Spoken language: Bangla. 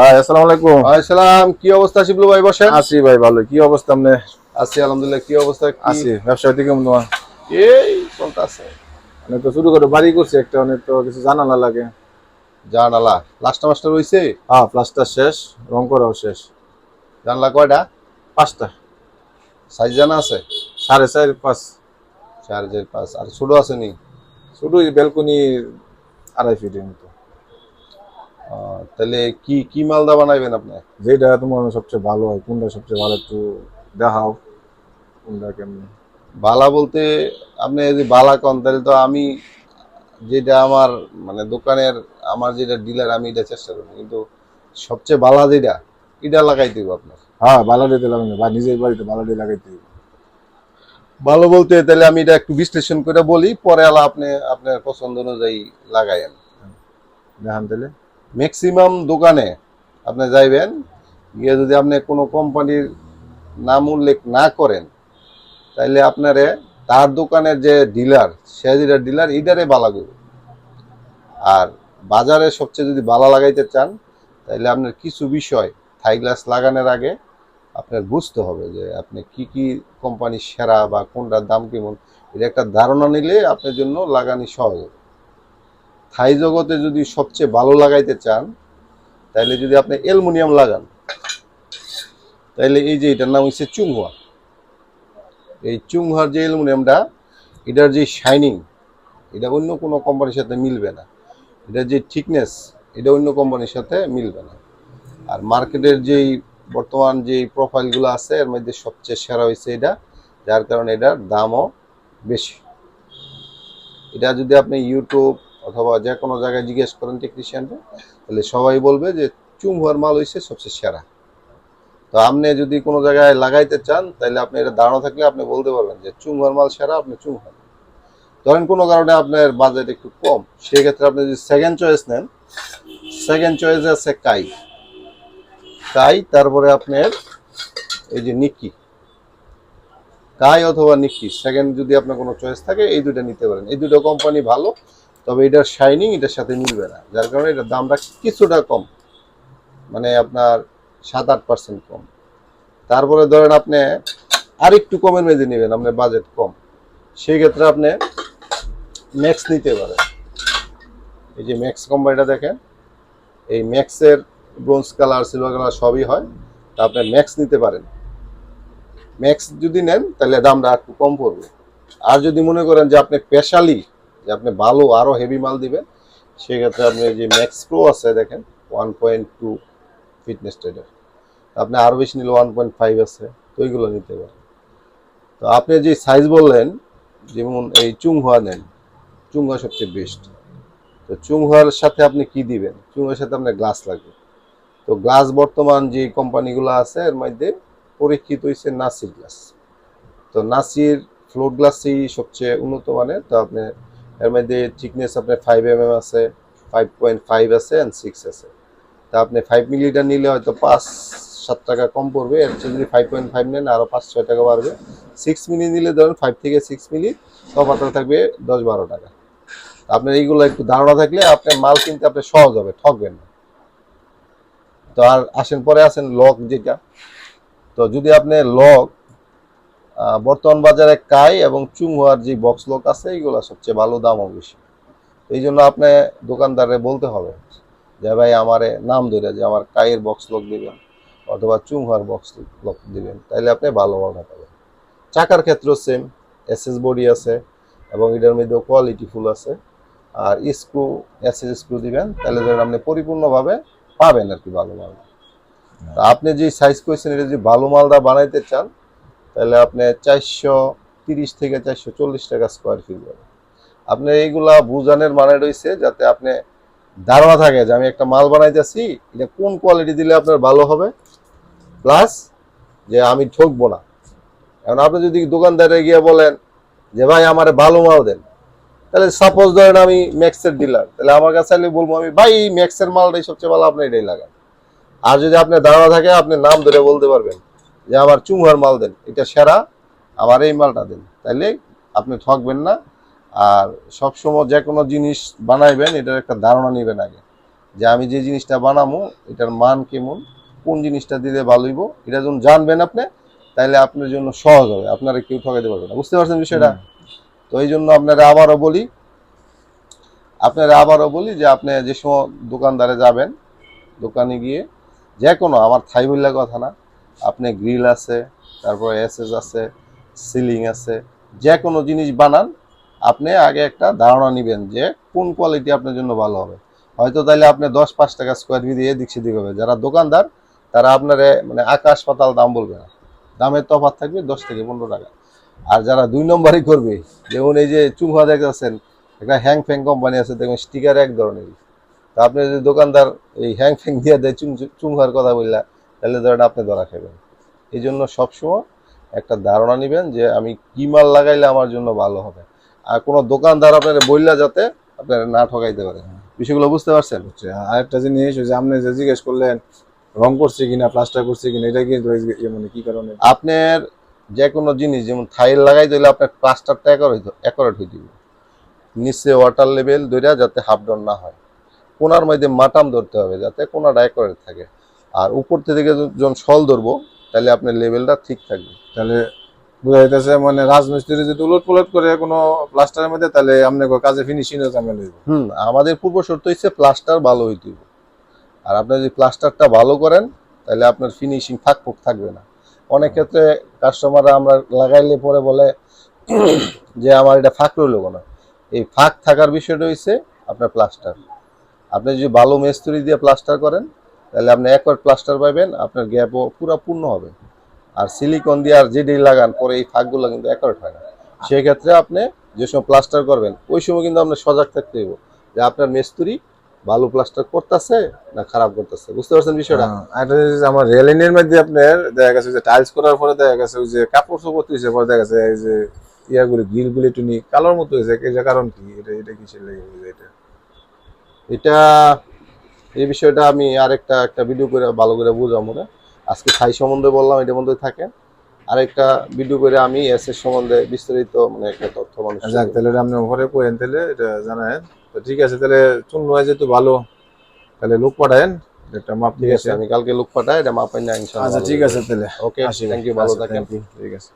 ভাই আসসালামু আলাইকুম। আসসালাম কি অবস্থা শিবলু ভাই বসেন? আছি ভাই ভালো কি অবস্থা আপনি আছি আলহামদুলিল্লাহ। কি অবস্থা? আছি। ব্যবসা কেমন তোমার? এই চলতেছে। অনেক তো শুরু করে বাড়ি করছি একটা অনেক তো কিছু জানালা লাগে। জানালা। লাস্ট মাস্টার রইছে হ্যাঁ প্লাস্টার শেষ রং করাও শেষ। জানলা কয়টা? পাঁচটা। সাইজ জানা আছে? সাড়ে চার পাঁচ। চার চার পাঁচ। আর ছোট আছে নি? শুধু বেলকনি আড়াই ফিটের মতো। তাহলে কি কি মালদা বানাইবেন আপনি? যেটা তোমার সবচেয়ে ভালো হয় কোনটা সবচেয়ে ভালো একটু দেখাও কোনটা কেমন। বালা বলতে আপনি যদি বালা কন তাহলে তো আমি যেটা আমার মানে দোকানের আমার যেটা ডিলার আমি এটা চেষ্টা করি কিন্তু সবচেয়ে বালা যেটা এটা লাগাই দিব আপনার। হ্যাঁ বালা দিতে না বা নিজের বাড়িতে বালা দিয়ে লাগাইতে হবে। ভালো বলতে তাহলে আমি এটা একটু বিশ্লেষণ করে বলি পরে আলা আপনি আপনার পছন্দ অনুযায়ী লাগাইন দেখান তাহলে। ম্যাক্সিমাম দোকানে আপনি যাইবেন, গিয়ে যদি আপনি কোনো কোম্পানির নাম উল্লেখ না করেন, তাইলে আপনারে তার দোকানের যে ডিলার, সে যেটা ডিলার ইডারে বালা করবে। আর বাজারে সবচেয়ে যদি বালা লাগাইতে চান, তাইলে আপনার কিছু বিষয় থাই গ্লাস লাগানোর আগে আপনার বুঝতে হবে যে আপনি কি কি কোম্পানি সেরা বা কোনটার দাম কেমন। এটা একটা ধারণা নিলে আপনার জন্য লাগানি সহজ হবে। থাই জগতে যদি সবচেয়ে ভালো লাগাইতে চান তাহলে যদি আপনি অ্যালুমিনিয়াম লাগান তাহলে এই যে এটার নাম হচ্ছে চুংহুয়া। এই চুংহুয়ার যে অ্যালুমিনিয়ামটা, এটার যে শাইনিং এটা অন্য কোনো কোম্পানির সাথে মিলবে না। এটার যে থিকনেস এটা অন্য কোম্পানির সাথে মিলবে না। আর মার্কেটের যেই বর্তমান যেই প্রোফাইলগুলো আছে, এর মধ্যে সবচেয়ে সেরা হয়েছে এটা, যার কারণে এটার দামও বেশি। এটা যদি আপনি ইউটিউব অথবা যে কোনো জায়গায় জিজ্ঞেস করেন টেকনিশিয়ানকে তাহলে সবাই বলবে যে চুমহুয়ার মাল হয়েছে সবচেয়ে সেরা। তো আপনি যদি কোনো জায়গায় লাগাইতে চান, তাহলে আপনি এটা ধারণা থাকলে আপনি বলতে পারবেন যে চুমহুয়ার মাল সেরা, আপনি চুমহুয়ার ধরেন কোনো কারণে আপনার বাজেট একটু কম সেই ক্ষেত্রে আপনি যদি সেকেন্ড চয়েস নেন সেকেন্ড চয়েস আছে কাই। কাই, তারপরে আপনার এই যে নিকি কাই অথবা নিকি সেকেন্ড যদি আপনার কোনো চয়েস থাকে, এই দুটো নিতে পারেন। এই দুটো কোম্পানি ভালো তবে এটার শাইনিং এটার সাথে মিলবে না। যার কারণে এটার দামটা কিছুটা কম। মানে আপনার সাত আট পার্সেন্ট কম। তারপরে ধরেন আপনি আর একটু কমের মেঝে নেবেন, আপনার বাজেট কম। সেই ক্ষেত্রে আপনি ম্যাক্স নিতে পারেন। এই যে ম্যাক্স কোম্পানিটা দেখেন, এই ম্যাক্সের ব্রোঞ্জ কালার সিলভার কালার সবই হয়। তা আপনি ম্যাক্স নিতে পারেন। ম্যাক্স যদি নেন, তাহলে দামটা একটু কম পড়বে। আর যদি মনে করেন যে আপনি স্পেশালি আপনি ভালো আরও হেভি মাল দিবেন, সেক্ষেত্রে আপনি যে ম্যাক্স প্রো আছে দেখেন one point two fitness trader আপনি আরও বেশি নিলে ওয়ান পয়েন্ট ফাইভ আছে, তো ওইগুলো নিতে পারেন। তো আপনি যে সাইজ বললেন, যেমন এই চুংহুয়া নেন চুংহুয়া সবচেয়ে বেস্ট তো চুংহুয়ার সাথে আপনি কি দিবেন? চুংহুয়ার সাথে আপনার গ্লাস লাগবে। তো গ্লাস বর্তমান যে কোম্পানিগুলো আছে, এর মধ্যে পরীক্ষিত হয়েছে নাসির গ্লাস তো নাসির ফ্লোর গ্লাসই সবচেয়ে উন্নত মানের, তো আপনি এর মধ্যে থিকনেস আপনার ফাইভ এম এম আছে ফাইভ পয়েন্ট ফাইভ আছে অ্যান্ড সিক্স আছে। তা আপনি ফাইভ মিলিটা নিলে হয়তো পাঁচ, সাত টাকা কম পড়বে, এর চেয়ে যদি ফাইভ পয়েন্ট ফাইভ নেন আরও পাঁচ, ছয় টাকা বাড়বে। সিক্স মিলি নিলে ধরুন ফাইভ থেকে সিক্স মিলি তফাতটা থাকবে দশ, বারো টাকা। আপনার এইগুলো একটু ধারণা থাকলে আপনার মাল কিনতে আপনার সহজ হবে, ঠকবেন না। তো আর আসেন, পরে আসেন লক যেটা। তো যদি আপনি লক বর্তমান বাজারে কাই এবং চুংহুয়ার যে বক্স লক আছে, এইগুলো সবচেয়ে ভালো দামও বেশি। এই জন্য আপনি দোকানদারে বলতে হবে যে, ভাই, আমারে নাম ধরে যে, আমার কাইয়ের বক্স লক দিবেন অথবা চুংহুয়ার বক্স লক দিবেন, তাইলে আপনি ভালো মালটা পাবেন। চাকার ক্ষেত্রেও সেম এসএস বডি আছে এবং এটার মধ্যেও কোয়ালিটি ফুল আছে। আর স্ক্রু এসএস স্ক্রু দিবেন তাহলে ধরেন আপনি পরিপূর্ণভাবে পাবেন আর কি ভালো মালটা আপনি যে সাইজ করেছেন এটা যদি ভালো মালদা বানাইতে চান তাহলে আপনি চারশো তিরিশ থেকে চারশো চল্লিশ টাকা স্কোয়ার ফিট পাবেন আপনার এইগুলা বুঝানোর মানে রয়েছে যাতে আপনি ধারণা থাকে যে আমি একটা মাল বানাইতেছি, এটা কোন কোয়ালিটি দিলে আপনার ভালো হবে? প্লাস যে আমি ঠকবো না। এখন আপনি যদি দোকানদারে গিয়ে বলেন যে, ভাই, আমার ভালো মাল দেন। তাহলে সাপোজ ধরেন আমি ম্যাক্সের ডিলার তাহলে আমার কাছে আইলে বলব, আমি, ভাই ম্যাক্সের মালটাই সবচেয়ে ভালো, আপনি এটাই লাগান। আর যদি আপনার ধারণা থাকে, আপনি নাম ধরে বলতে পারবেন। যে আমার চুমুহার মাল দেন এটা সেরা আমার এই মালটা দেন। তাইলে আপনি ঠকবেন না আর সবসময় যে কোনো জিনিস বানাইবেন এটার একটা ধারণা নেবেন আগে যে আমি যে জিনিসটা বানাবো এটার মান কেমন কোন জিনিসটা দিলে ভালো হইব এটা যখন জানবেন আপনি তাইলে আপনার জন্য সহজ হবে আপনারা কেউ ঠকাইতে পারবে না। বুঝতে পারছেন বিষয়টা? তো এই জন্য আপনারা আবারও বলি আপনারা আবারও বলি যে আপনি যে সময় দোকানদারে যাবেন দোকানে গিয়ে যে কোনো আমার থাই বললে কথা না আপনি গ্রিল আছে, তারপরে এসএস আছে সিলিং আছে যে কোনো জিনিস বানান, আপনি আগে একটা ধারণা নেবেন যে কোন কোয়ালিটি আপনার জন্য ভালো হবে। হয়তো তাইলে আপনি দশ পাঁচ টাকা স্কোয়ার ফিট এদিক সেদিক হবে। যারা দোকানদার, তারা আপনারে মানে আকাশ পাতাল দাম বলবে না। দামের তফাৎ থাকবে দশ থেকে পনেরো টাকা। আর যারা দুই নম্বরই করবে, যেমন এই যে চুমহা দেখতেছেন, একটা হ্যাং ফ্যাং কোম্পানি আছে, দেখবেন স্টিকার এক ধরনের। তা আপনি যদি দোকানদার এই হ্যাং ফ্যাং দিয়ে দেয় চুম, চুমহার কথা বললা তাহলে ধরেন আপনি ধরা খাবেন। এই জন্য সবসময় একটা ধারণা নেবেন যে আমি কি মাল লাগাইলে আমার জন্য ভালো হবে। আর কোনো দোকানদার আপনার বললা যাতে আপনার না ঠকাইতে পারে। বিষয়গুলো বুঝতে পারছেন? হচ্ছে আরেকটা জিনিস যে আপনি যে জিজ্ঞেস করলেন রং করছে কিনা প্লাস্টার করছে কিনা এটা কি ইয়ে মানে কি কারণে? আপনার যে কোনো জিনিস যেমন থাইল লাগাই দিলে আপনার প্লাস্টারটা একরেট একরেট হয়ে দিবে। নিচে ওয়াটার লেভেল ধরে যাতে হাফ ডাউন না হয়। কোনার মধ্যে মাটাম ধরতে হবে যাতে কোনাটা একরেট থাকে। আর উপর থেকে যখন সল ধরবো তাহলে আপনার লেভেলটা ঠিক থাকবে। তাহলে বোঝা যাইতেছে মানে রাজমিস্ত্রি যদি উলট পুলট করে কোনো প্লাস্টারের মধ্যে তাহলে আপনি কাজে ফিনিশিং ঝামেলা হইব। হুম আমাদের পূর্ব শর্ত হচ্ছে প্লাস্টার ভালো হইতে হবে আর আপনি যদি প্লাস্টারটা ভালো করেন তাহলে আপনার ফিনিশিং ফাঁক ফুক থাকবে না। অনেক ক্ষেত্রে কাস্টমাররা আমরা লাগাইলে পরে বলে যে আমার এটা ফাঁক রইল না এই ফাঁক থাকার বিষয়টা হচ্ছে আপনার প্লাস্টার আপনি যদি ভালো মিস্ত্রি দিয়ে প্লাস্টার করেন তাহলে আপনি একবার প্লাস্টার পাবেন আপনার গ্যাপও পুরো পূর্ণ হবে। আর সিলিকন দিয়ে আর যে যেটি লাগান পরে এই ফাঁকগুলো কিন্তু অ্যাকোরেট হয় না। সেই ক্ষেত্রে আপনি যে সময় প্লাস্টার করবেন ওই সময় কিন্তু আপনার সজাগ থাকতে হবে যে আপনার মিস্ত্রি ভালো প্লাস্টার করতেছে না খারাপ করতেছে। বুঝতে পারছেন বিষয়টা? হ্যাঁ, আমার রেলিনের মধ্যে আপনার দেখা গেছে যে টাইলস করার পরে দেখা গেছে ওই যে কাপড় চোপড় তুইছে পরে দেখা গেছে এই যে ইয়াগুলি গ্রিল গুলি টুনি কালোর মতো হয়েছে। কারণ কি? এটা এটা কিসের লেগে এটা? এটা এই বিষয়টা আমি আরেকটা একটা ভিডিও করে ভালো করে বুঝাবো না আজকে ছাই সম্বন্ধে বললাম এটার মধ্যে থাকে আরেকটা ভিডিও করে আমি এস এর সম্বন্ধে বিস্তারিত মানে একটা তথ্য মানুষ যাক তাহলে এটা আপনি ঘরে করেন তাহলে এটা জানায়েন। তো ঠিক আছে তাহলে চুন নয় যেহেতু ভালো তাহলে লোক পাঠায়েন একটা মাপ ঠিক আছে আমি কালকে লোক পাঠাই এটা মাপাই না ইনশাআল্লাহ আচ্ছা ঠিক আছে তাহলে। ওকে থ্যাংক ইউ ভালো থাকেন। ঠিক আছে।